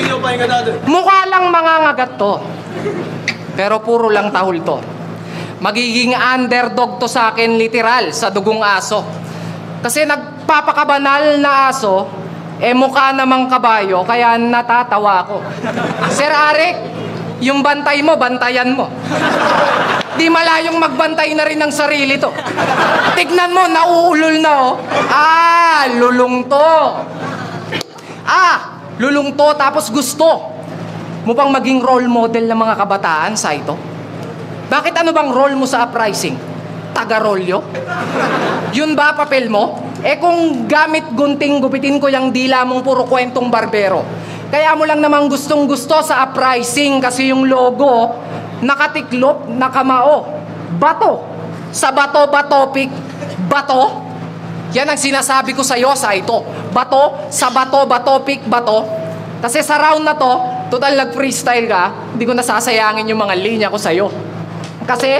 Sino pa yung ganado? Mukha lang mangangagat to. Pero puro lang tahol to. Magiging underdog to sa akin literal sa dugong aso. Kasi nagpapakabanal na aso, eh mukha namang kabayo, kaya natatawa ako. Sir Arik, yung bantay mo, bantayan mo. Di malayong magbantay na rin ng sarili to. Tignan mo, nauulol na oh. Ah, lulong to. Ah, lulong to tapos gusto mo pang maging role model ng mga kabataan sa ito? Bakit ano bang role mo sa uprising? Taga-rolyo? Yun ba papel mo? Eh kung gamit gunting gupitin ko yung dila mong puro kwentong barbero. Kaya mo lang namang gustong gusto sa uprising kasi yung logo nakatiklop, nakamao. Bato. Sa bato ba topic? Bato? Yan ang sinasabi ko sa iyo sa ito. Bato, sa bato, bato, pick, bato. Kasi sa round na to, total nag-freestyle ka, hindi ko nasasayangin yung mga linya ko sa iyo. Kasi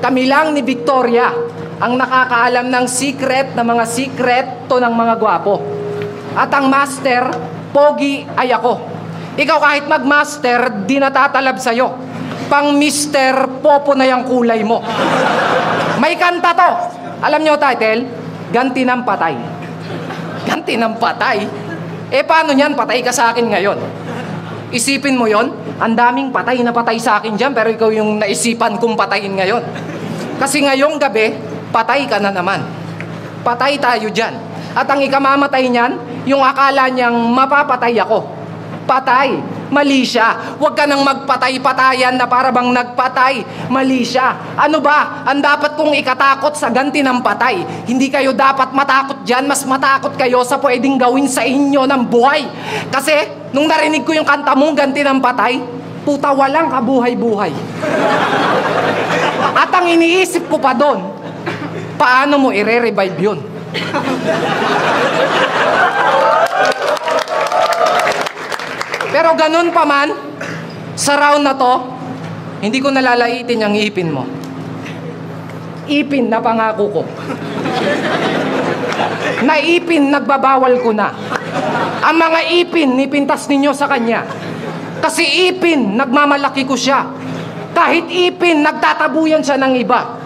kami lang ni Victoria ang nakakaalam ng secret na mga secret to ng mga gwapo. At ang master, pogi ay ako. Ikaw kahit mag-master, di natatalab sa'yo. Pang mister, popo na yung kulay mo. May kanta to. Alam nyo title? Ganti ng patay. Ganti ng patay? Eh paano niyan? Patay ka sa akin ngayon. Isipin mo yon, ang daming patay na patay sa akin dyan, pero ikaw yung naisipan kong patayin ngayon. Kasi ngayong gabi, patay ka na naman. Patay tayo dyan. At ang ikamamatay niyan, yung akala niyang mapapatay ako. Patay. Mali siya. Huwag ka nang magpatay-patayan na para bang nagpatay. Mali siya. Ano ba? Ang dapat kong ikatakot sa ganti ng patay. Hindi kayo dapat matakot dyan. Mas matakot kayo sa pwedeng gawin sa inyo ng buhay. Kasi, nung narinig ko yung kanta mong ganti ng patay, puta walang kabuhay-buhay. At ang iniisip ko pa doon, paano mo ire-revive yun? Pero ganun pa man, sa round na to, hindi ko nalalaitin yung ipin mo. Ipin na pangako ko. Na ipin, nagbabawal ko na. Ang mga ipin, nipintas ninyo sa kanya. Kasi ipin, nagmamalaki ko siya. Kahit ipin, nagtatabuyan siya ng iba.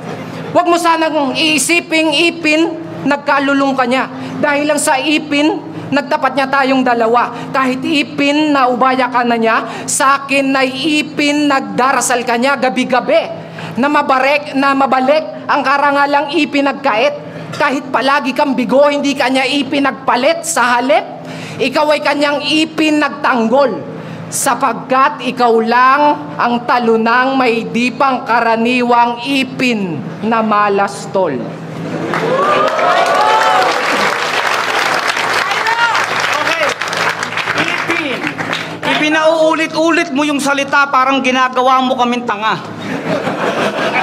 Huwag mo sanang iisiping ipin, nagkalulong ka niya. Dahil lang sa ipin, nagtapat niya tayong dalawa. Kahit ipin na ubaya ka na niya, sa akin na ipin nagdarasal ka niya gabi-gabi. Na mabarek, na mabalik ang karangalang ipinagkait. Kahit palagi kang bigo, hindi kanya ipinagpalit sa halip. Ikaw ay kanyang ipinagtanggol sapagkat ikaw lang ang talunang may di pang karaniwang ipin na malastol. Okay. Ipin. Ipinauulit-ulit mo yung salita parang ginagawa mo kaming tanga.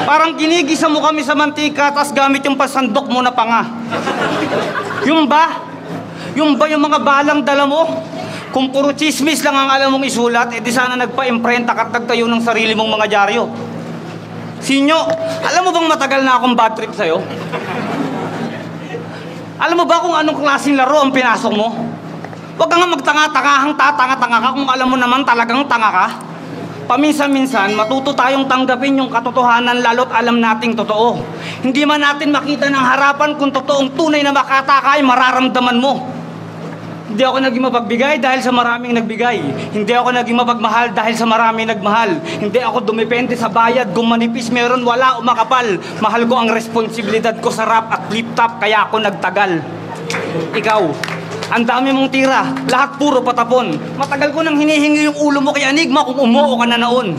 Parang ginigisa mo kami sa mantika tapos gamit yung pasandok mo na panga. Yung ba? Yung ba yung mga balang dala mo? Kung puro chismis lang ang alam mong isulat, edi sana nagpa-imprenta ka at nagtayo ng sarili mong mga dyaryo. Sinyo, alam mo bang matagal na akong bad trip sa'yo? Alam mo ba kung anong klaseng laro ang pinasok mo? Huwag ka nga magtanga-tangahang tatanga-tanga ka kung alam mo naman talagang tanga ka. Paminsan-minsan, matuto tayong tanggapin yung katotohanan lalo't alam nating totoo. Hindi man natin makita ng harapan kung totoong tunay na makata ka ay mararamdaman mo. Hindi ako naging mapagbigay dahil sa maraming nagbigay. Hindi ako naging mapagmahal dahil sa maraming nagmahal. Hindi ako dumepende sa bayad. Kung manipis meron, wala o makapal. Mahal ko ang responsibilidad ko sa rap at flip-top kaya ako nagtagal. Ikaw, ang dami mong tira. Lahat puro patapon. Matagal ko nang hinihingi yung ulo mo kay Enigma kung umuo ka na noon.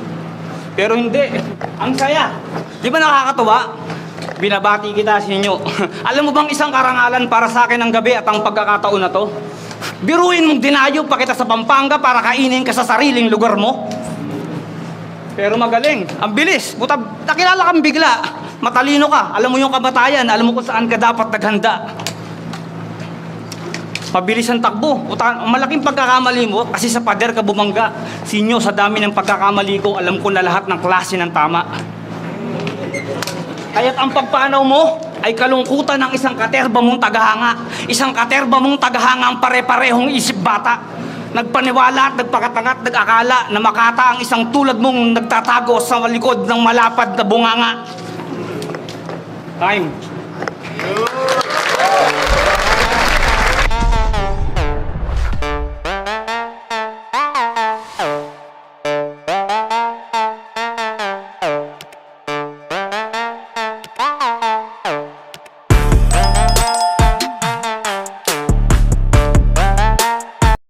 Pero hindi. Ang saya. Di ba nakakatuwa? Binabati kita sa inyo. Alam mo bang isang karangalan para sa akin ang gabi at ang pagkakataon na to? Biruin mong dinayo pa kita sa Pampanga para kainin ka sa sariling lugar mo. Pero magaling. Ang bilis. Buta, nakilala kang bigla. Matalino ka. Alam mo yung kamatayan. Alam mo kung saan ka dapat naghanda. Mabilis ang takbo. Uta, malaking pagkakamali mo kasi sa pader ka bumangga. Sinyo, sa dami ng pagkakamali ko, alam ko na lahat ng klase ng tama. Kaya't ang pagpanaw mo ay kalungkutan ng isang katerba mong tagahanga. Isang katerba mong tagahanga ang pare-parehong isip bata. Nagpaniwala at nagpakatanga at nag-akala na makata ang isang tulad mong nagtatago sa likod ng malapad na bunganga. Time.